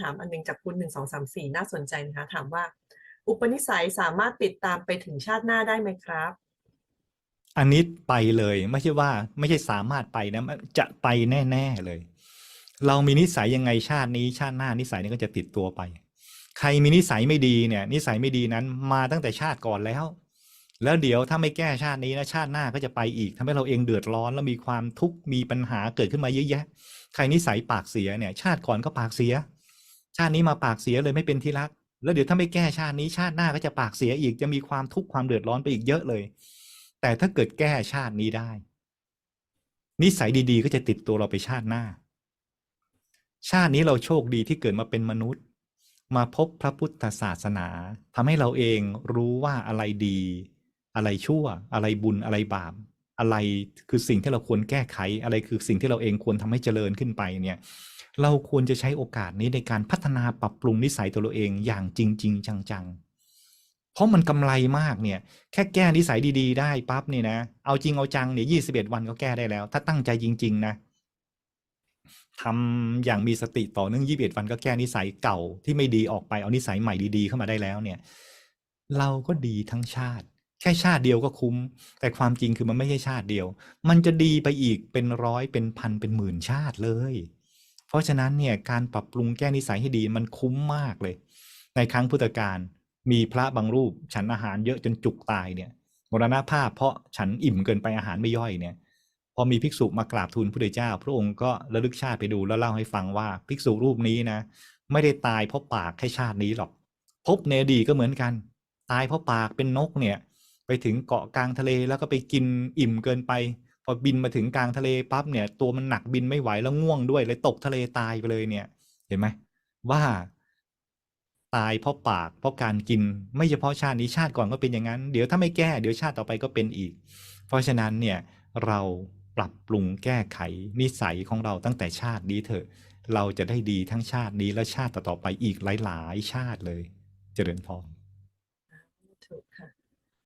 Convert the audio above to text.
ำถามอันหนึ่งจากคุณหนึ่งสองสามสี่น่าสนใจนะคะ ถามว่า อุปนิสัยสามารถติดตามไปถึงชาติหน้าได้ไหมครับ อันนี้ไปเลยไม่ใช่ว่า ไม่ใช่สามารถไปนะจะไปแน่ ๆเลย เรามีนิสัยยังไงชาตินี้ ชาติหน้านิสัยนี้ก็จะติดตัวไป ใครมีนิสัยไม่ดีเนี่ย นิสัยไม่ดีนั้นมาตั้งแต่ชาติก่อนแล้ว แล้วเดี๋ยวถ้าไม่แก้ชาตินี้นะชาติหน้าก็จะไปอีกทำให้เราเองเดือดร้อนแล้วมีความทุกข์มีปัญหาเกิดขึ้นมาเยอะแยะใครนิสัยปากเสียเนี่ย ชาติก่อนก็ปากเสีย ชาตินี้มาปากเสียเลยไม่เป็นที่รัก แล้วเดี๋ยวถ้าไม่แก้ชาตินี้ชาติหน้าก็จะปากเสียอีกจะมีความทุกข์ความเดือดร้อนไปอีกเยอะเลย แต่ถ้าเกิดแก้ชาตินี้ได้ นิสัยดีๆ ก็จะติดตัวเราไปชาติหน้า ชาตินี้เราโชคดีที่เกิดมาเป็นมนุษย์ มาพบพระพุทธศาสนาทำให้เราเองรู้ว่าอะไรดี อะไรชั่ว อะไรบุญอะไรบาปอะไรคือสิ่งที่เราควรแก้ไขอะไรคือสิ่งที่เราเองควรทำให้เจริญขึ้นไปเนี่ย เราควรจะใช้โอกาสนี้ในการพัฒนาปรับปรุงนิสัยตัวเราเองอย่างจริงๆจังๆ เพราะมันกำไรมากเนี่ย แค่แก้นิสัยดีๆ ได้ปั๊บเนี่ยนะ เอาจริงเอาจังเนี่ยยี่สิบเอ็ดวันก็แก้ได้แล้ว ถ้าตั้งใจจริง ๆ นะทำอย่างมีสติต่อเนื่องยี่สิบเอ็ดวันก็แก้นิสัยเก่าที่ไม่ดีออกไปเอานิสัยใหม่ดีๆ เข้ามาได้แล้วเนี่ย เราก็ดีทั้งชาติ แค่ชาติเดียวก็คุ้ม แต่ความจริงคือมันไม่ใช่ชาติเดียว มันจะดีไปอีกเป็นร้อยเป็นพันเป็นหมื่นชาติเลย เพราะฉะนั้นเนี่ยการปรับปรุงแก้นิสัยให้ดีมันคุ้มมากเลย ในครั้งพุทธกาลมีพระบางรูปฉันอาหารเยอะจนจุกตายเนี่ยมรณภาพเพราะฉันอิ่มเกินไปอาหารไม่ย่อยเนี่ย พอมีภิกษุมากราบทูลพระเจ้า พระองค์ก็ระลึกชาติไปดูแล้วเล่าให้ฟังว่าภิกษุรูปนี้นะ ไม่ได้ตายเพราะปากแค่ชาตินี้หรอกพบเนดีก็เหมือนกัน ตายเพราะปากเป็นนกเนี่ย ไปถึงเกาะกลางทะเลแล้วก็ไปกินอิ่มเกินไป อบินมาถึงกลางทะเลปั๊บเนี่ย ตัวมันหนักบินไม่ไหวแล้วง่วงด้วยเลยตกทะเลตายไปเลยเนี่ย เห็นไหมว่าตายเพราะปากเพราะการกินไม่เฉพาะชาตินี้ชาติก่อนก็เป็นอย่างนั้น เดี๋ยวถ้าไม่แก้เดี๋ยวชาติต่อไปก็เป็นอีก เพราะฉะนั้นเนี่ยเราปรับปรุงแก้ไขนิสัยของเราตั้งแต่ชาตินี้เถอะ เราจะได้ดีทั้งชาตินี้และชาติต่อๆไปอีกหลาย ๆ ชาติเลย เจริญพรถูกค่ะ